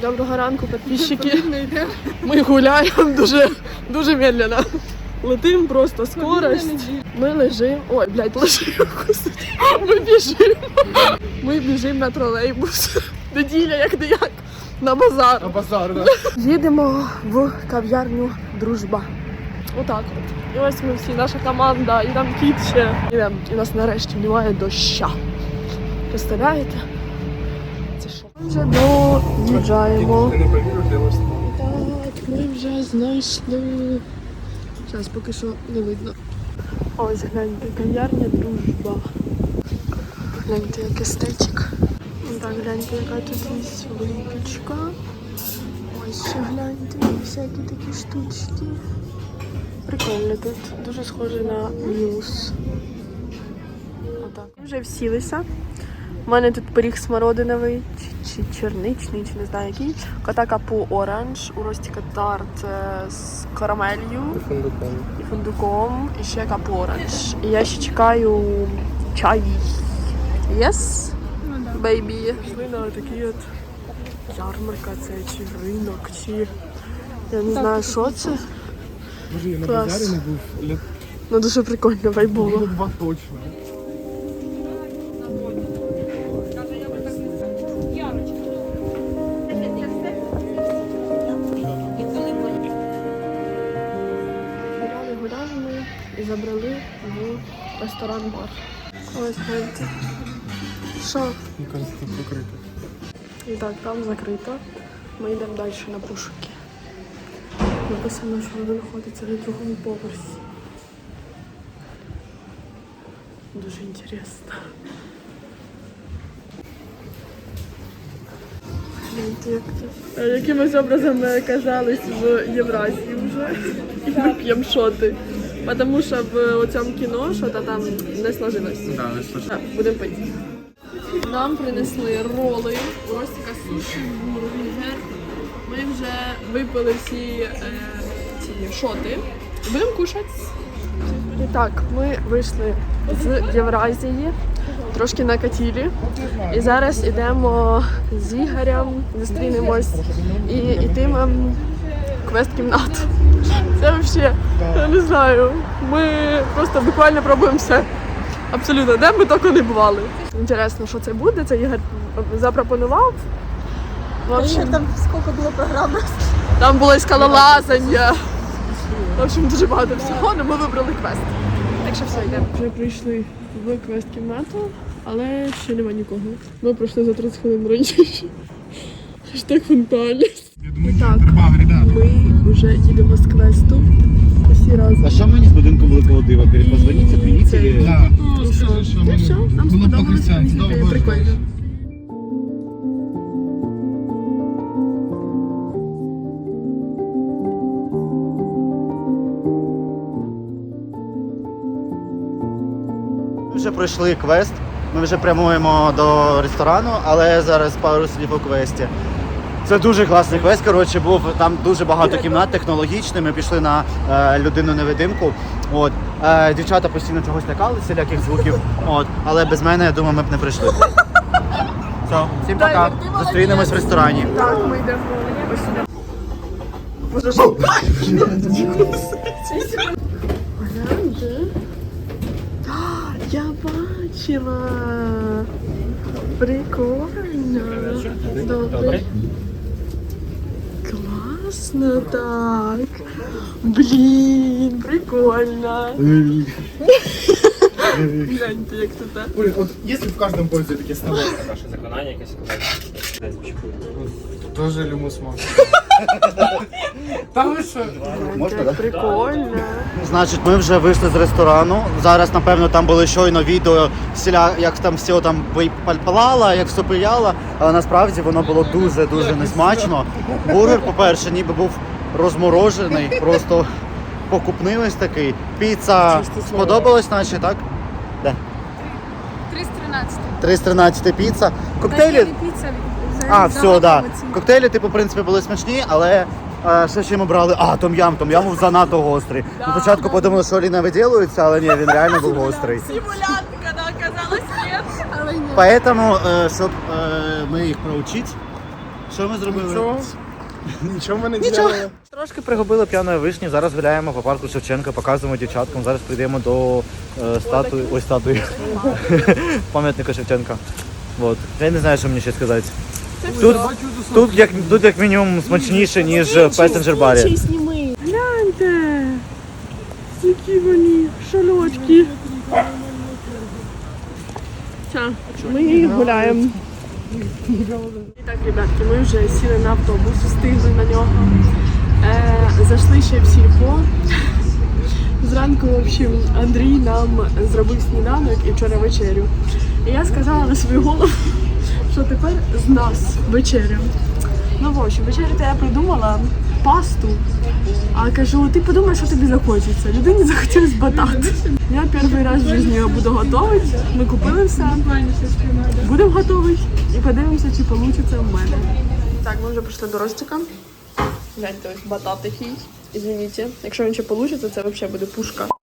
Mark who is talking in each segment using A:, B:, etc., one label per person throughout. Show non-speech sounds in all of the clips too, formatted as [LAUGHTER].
A: Доброго ранку, підписчики. Ми гуляємо дуже, дуже медленно. Летим просто скорость. Ми лежимо. Ой, блядь, лежимо. Ми біжимо. Ми біжимо на тролейбус. Неділя, як не як. На базар.
B: На базар, да.
A: Їдемо в кав'ярню Дружба. Отак от. І ось ми всі, наша команда, і там кіт ще. І у нас нарешті немає доща. Представляєте? Вже доїжджаємо. Так, ми вже знайшли. Зараз поки що не видно. Ось гляньте, кав'ярня дружба. Гляньте, як естетик. Так, гляньте, яка тут є випічка. Ось ще гляньте, всякі такі штучки. Прикольно тут. Дуже схоже на мюс. Отак. Вже всілися. У мене тут пиріг смородиновий чи, чи черничний, чи не знаю який. Кота капу оранж, у Ростіка тарт е, з карамелью
B: фундуком.
A: і фундуком, і ще капу оранж. І я ще чекаю чай. Yes? Бейбі. Пішли на такий от ярмарка, це чи ринок, чи я не знаю, що це.
B: Може, я на базарі не був
A: Ну дуже прикольно вайбуло.
B: було два точно.
A: В ресторан-бар. Ось гляньте. Що?
B: Мені кажется, тут закрито.
A: І так, там закрито. Ми йдемо далі на пошуки. Написано, що воно знаходиться на другому поверсі. Дуже інтересно. Е, Якимось образом ми оказались в Євразії вже. І ми п'ємо шоти. Тому що в цьому кіно що-то там не сложилось.
B: Да, не слышно.
A: Так, будемо пити. Нам принесли роли, Ростіка суші, бургер. Ми вже випили всі е, ці шоти. Будемо кушати. І так, ми вийшли з Євразії, трошки накатілі. І зараз йдемо з Ігорем, зустрінемось і йтимемо квест-кімнату. Це взагалі, я не знаю. Ми просто буквально пробуємо все. Абсолютно, де б ми тільки не бували. Інтересно, що це буде. Це Ігор запропонував. В общем,
C: Там сколько было программ?
A: там було і скалолазання. В общем, дуже багато всього, але ми вибрали квест. Так що все, йдемо. Вже прийшли в квест-кімнату, але ще нема нікого. Ми пройшли за 30 хвилин раніше. Хештег фонтаніс.
B: Я думаю,
A: Так.
B: треба.
A: Ми вже їдемо з квесту. Усі разом.
D: А що мені з будинку великого дива? Перепозвоніться, звініть
A: Це-
B: Да.
A: Ну що,
B: скажи, що
A: ну нам сподобалось, прикольно.
D: Ми вже пройшли квест. Ми вже прямуємо до ресторану, але зараз пару слів у квесті. Це дуже класний квест. Коротше, був там дуже багато кімнат технологічних. Ми пішли на е, людину невидимку. От е, дівчата постійно чогось лякалися, всіляких звуків. От, але без мене, я думаю, ми б не прийшли. Все, всім пока. Зустрінемось в ресторані.
A: Так, ми йдемо. Боже, що? Я бачила. Прикольно. Добре. Класно так. Блін, прикольно. Гляньте, як тут. а.
B: Ой, от если в каждом поезде такие столы,
E: Наше заклинання якесь
B: тоже люмус мог. Та ви що?
D: Можна, да?
A: Прикольно.
D: Значить, ми вже вийшли з ресторану. Зараз, напевно, там були щойно відео, всіля, як там все там палало, як все пияло, але насправді воно було дуже-дуже несмачно. Бургер, по-перше, ніби був розморожений, просто покупний ось такий. Піца сподобалась, наче, так? Де?
C: 313.
D: 313 піца. Коктейлі.
C: піца.
D: А, все, да. Коктейлі, типу, в принципі, були смачні, але е, що ще ми брали? А, том-ям, том-ям був занадто гострий. Ми спочатку подумали, що Ліна виділується, але ні, він реально був гострий.
A: Симулянт, коли оказалось нет.
C: Але ні.
D: Поэтому, э, щоб э, мы их проучить, Що ми зробили?
B: Нічого. Нічого ми не діяли.
D: Трошки пригубили п'яної вишні. Зараз гуляємо по парку Шевченка, показуємо дівчаткам. Зараз прийдемо до е, статуї. Ось статуї. [LAUGHS] Пам'ятника Шевченка. Вот. Я не знаю, що мені ще сказати. Тут, тут, як, тут як мінімум смачніше, ніж в Passenger барі.
A: сніми. Гляньте. Які вони шальочки. Ми гуляємо. І так, ребятки, ми вже сіли на автобус, встигли на нього. Е, зайшли ще в сільпо. Зранку, в общем, Андрій нам зробив сніданок і вчора вечерю. І я сказала на свою голову, що тепер з нас вечеря. Ну, в общем, вечерю я придумала пасту. А кажу, ти подумай, що тобі захочеться. Людині захотілось батат. Я перший раз в житті його буду готувати. Ми купили все. Будемо готувати і подивимося, чи вийде в мене. Так, ми вже прийшли до Ростика. Гляньте, ось батат такий. Извините. Якщо він ще вийде, це взагалі буде пушка.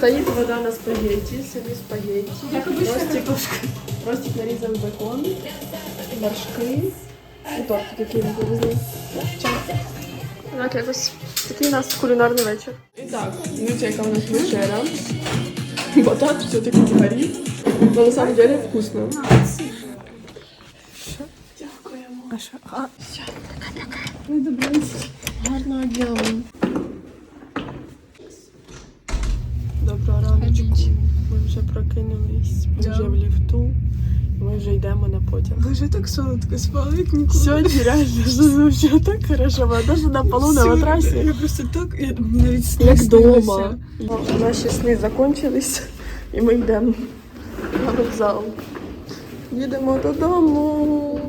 A: Стоїть вода на спагетті, собі спагетті. Ростик, Ростик нарізав бекон, вершки і тортик, який ми привезли. Так, якось такий у нас кулінарний вечір. І так, дивіться, яка у нас вечеря. Батат все-таки горить. Но на самом деле вкусно. Дякуємо. А що? А, все, пока-пока. Ми добрались. Гарного дня вам. Доброго раночку. Ми вже прокинулись. Ми вже в ліфту. Ми вже йдемо на потяг.
C: Боже, так солодко спали, як ніколи.
A: Сьогодні реально вообще так хорошо, було. даже на полу на матрасі.
C: Я просто так, я навіть сни
A: Як вдома. Наші сни закончились, і ми йдемо на вокзал. Їдемо додому.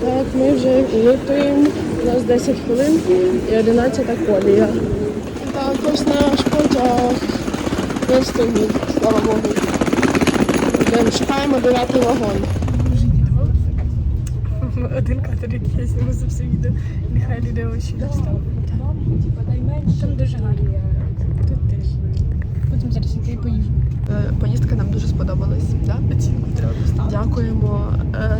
A: Так, ми вже летимо. У нас 10 хвилин і 11 колія. І так, ось наш потяг. Встигнуть, слава Богу. Йдемо, шукаємо 9 вагон.
C: Один кадр, який я зніму за все відео. Нехай люди очі достав. Там дуже гарно. Тут теж. Потім зараз я поїду.
A: Е, Поїздка нам дуже сподобалась. Да?
C: Оцінку треба поставити.
A: Дякуємо е,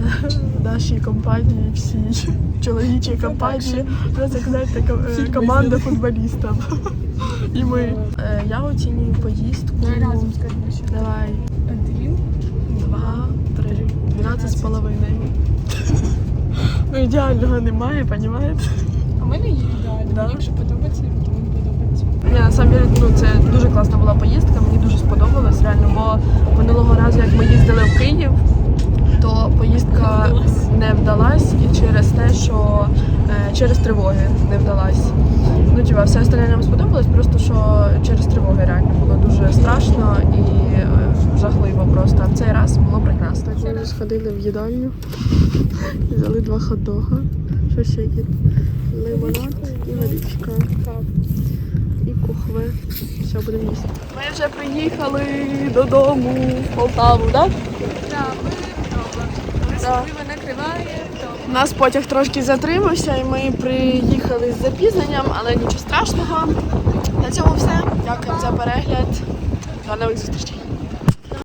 A: нашій компанії, всій чоловічій компанії. Просто як знаєте, е, команда футболістів. І ми. Е, Я оцінюю поїздку.
C: Давай разом скажемо, що
A: Давай.
C: один.
A: Два, три, дванадцять з половиною. Ну ідеального немає, понімаєте?
C: А в мене є ідеально.
A: Да?
C: Якщо подобається, то мені подобається.
A: Ні, на самом деле, ну це дуже класна була поїздка, мені дуже сподобалось реально, бо минулого разу, як ми їздили в Київ, то поїздка не вдалась і через те, що е, через тривоги не вдалась. Ну, типа, все остальне нам сподобалось, просто що через тривоги реально було дуже страшно і е, жахливо просто. А в цей раз було прекрасно. Ми вже сходили в їдальню, взяли два хот-дога, що ще є? Лимонад і водичка і кухви. Все, будемо їсти. Ми вже приїхали додому в Полтаву, так?
C: Так, ми вдома. Особливо накриває вдома.
A: У нас потяг трошки затримався, і ми приїхали з запізненням, але нічого страшного. На цьому все. Дякую за перегляд. До нових зустрічей.